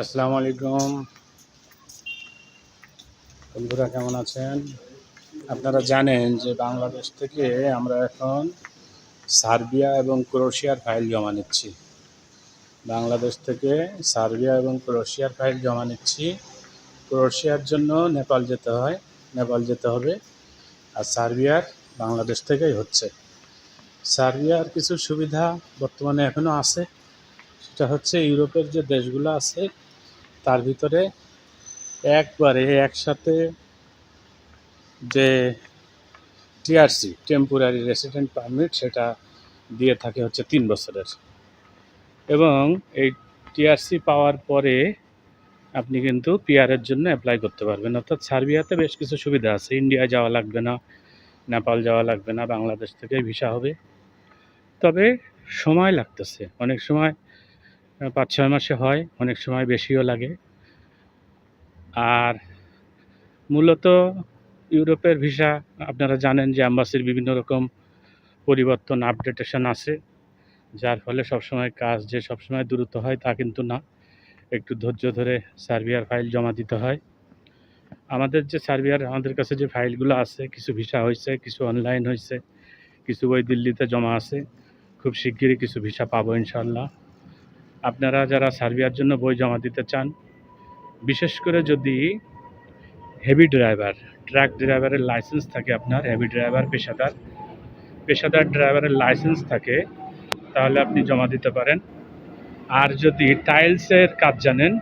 আসসালামু আলাইকুম। বন্ধুরা, কেমন আছেন? আপনারা জানেন যে বাংলাদেশ থেকে আমরা এখন সার্বিয়া এবং ক্রোশিয়ার ফাইল জমা নিচ্ছি। বাংলাদেশ থেকে সার্বিয়া এবং ক্রোশিয়ার ফাইল জমা নিচ্ছি। ক্রোশিয়ার জন্য নেপাল যেতে হয়, নেপাল যেতে হবে। আর সার্বিয়ার বাংলাদেশ থেকেই হচ্ছে। সার্বিয়ার কিছু সুবিধা বর্তমানে এখনও আছে। সেটা হচ্ছে ইউরোপের যে দেশগুলো আছে তার ভিতরে একবারে একসাথে যে টিআরসি টেম্পোরারি রেসিডেন্ট পারমিট সেটা দিয়ে থাকে হচ্ছে তিন বছরের। এবং এই টিআরসি পাওয়ার পরে আপনি কিন্তু পিআরের জন্য অ্যাপ্লাই করতে পারবেন। অর্থাৎ সার্বিয়াতে বেশ কিছু সুবিধা আছে। ইন্ডিয়া যাওয়া লাগবে না, নেপাল যাওয়া লাগবে না, বাংলাদেশ থেকে ভিসা হবে। তবে সময় লাগতেছে। অনেক সময় পাঁচ ছয় মাসে হয়, অনেক সময় বেশিও লাগে। আর মূলত ইউরোপের ভিসা, আপনারা জানেন যে অ্যাম্বাসির বিভিন্ন রকম পরিবর্তন আপডেটেশন আছে, যার ফলে সবসময় কাজ যে সবসময় দ্রুত হয় তা কিন্তু না। একটু ধৈর্য ধরে সার্বিয়ার ফাইল জমা দিতে হয়। আমাদের যে সার্বিয়ার, আমাদের কাছে যে ফাইলগুলো আছে, কিছু ভিসা হয়েছে, কিছু অনলাইন হয়েছে, কিছু ওই দিল্লিতে জমা আছে, খুব শিগগিরই কিছু ভিসা পাবো ইনশাল্লাহ আপনারা যারা সার্ভিয়ার জন্য বই জমা দিতে চান, বিশেষ করে যদি হেভি ড্রাইভার ট্রাক ড্রাইভারের লাইসেন্স থাকে আপনার হেভি ড্রাইভার পেশাদার পেশাদার ড্রাইভারের লাইসেন্স থাকে, তাহলে আপনি জমা দিতে পারেন। আর যদি টাইলসের কাজ জানেন,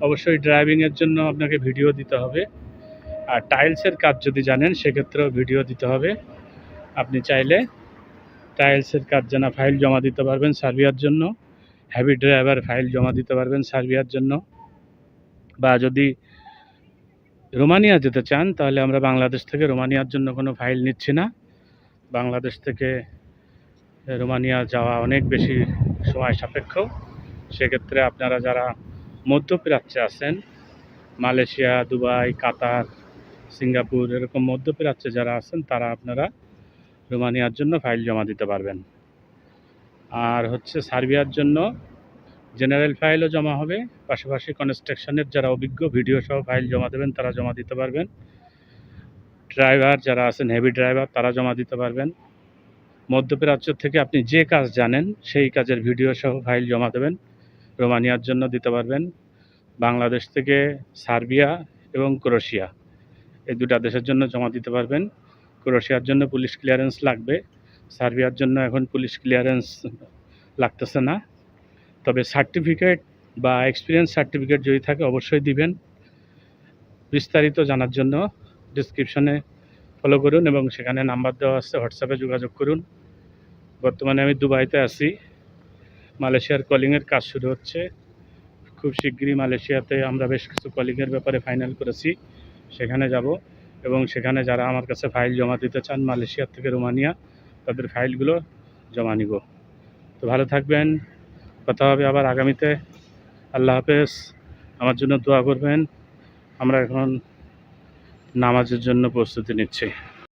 অবশ্যই ড্রাইভিংয়ের জন্য আপনাকে ভিডিও দিতে হবে। আর টাইলসের কাজ যদি জানেন, সেক্ষেত্রেও ভিডিও দিতে হবে। আপনি চাইলে টাইলসের কাজ জানা ফাইল জমা দিতে পারবেন সার্ভিয়ার জন্য। হ্যাভি ড্রাইভার ফাইল জমা দিতে পারবেন সার্বিয়ার জন্য। বা যদি রোমানিয়া যেতে চান, তাহলে আমরা বাংলাদেশ থেকে রোমানিয়ার জন্য কোনো ফাইল নিচ্ছি না। বাংলাদেশ থেকে রোমানিয়া যাওয়া অনেক বেশি সময় সাপেক্ষ। সেক্ষেত্রে আপনারা যারা মধ্যপ্রাচ্যে আছেন, মালয়েশিয়া, দুবাই, কাতার, সিঙ্গাপুর, এরকম মধ্যপ্রাচ্যে যারা আছেন, তারা আপনারা রোমানিয়ার জন্য ফাইল জমা দিতে পারবেন। আর হচ্ছে সার্বিয়ার জন্য জেনারেল ফাইলও জমা হবে, পাশাপাশি কনস্ট্রাকশনের যারা অভিজ্ঞ ভিডিও সহ ফাইল জমা দেবেন, তারা জমা দিতে পারবেন। ড্রাইভার যারা আছেন হেভি ড্রাইভার তারা জমা দিতে পারবেন। মধ্যপ্রাচ্য থেকে আপনি যে কাজ জানেন, সেই কাজের ভিডিও সহ ফাইল জমা দেবেন, রোমানিয়ার জন্য দিতে পারবেন। বাংলাদেশ থেকে সার্বিয়া এবং ক্রোয়েশিয়া এই দুটা দেশের জন্য জমা দিতে পারবেন। ক্রোয়েশিয়ার জন্য পুলিশ ক্লিয়ারেন্স লাগবে। সার্বিয়ার জন্য এখন পুলিশ ক্লিয়ারেন্স লাগতেছে না। তবে সার্টিফিকেট বা এক্সপিরিয়েন্স সার্টিফিকেট যদি থাকে অবশ্যই দিবেন। বিস্তারিত জানার জন্য ডিসক্রিপশনে ফলো করুন এবং সেখানে নাম্বার দেওয়া আছে হোয়াটসঅ্যাপে যোগাযোগ করুন। বর্তমানে আমি দুবাইতে আছি। মালয়েশিয়ার কলিংয়ের কাজ শুরু হচ্ছে। খুব শিগগিরই মালয়েশিয়াতে আমরা বেশ কিছু কলিংয়ের ব্যাপারে ফাইনাল করেছি। সেখানে যাব এবং সেখানে যারা আমার কাছে ফাইল জমা দিতে চান মালয়েশিয়ার থেকে রোমানিয়া তাদের ফাইলগুলো জমা নিব। তো ভালো থাকবেন, কথা হবে আবার আগামীতে। আল্লাহ হাফেজ, আমার জন্য দোয়া করবেন। আমরা এখন নামাজের জন্য প্রস্তুতি নিচ্ছি।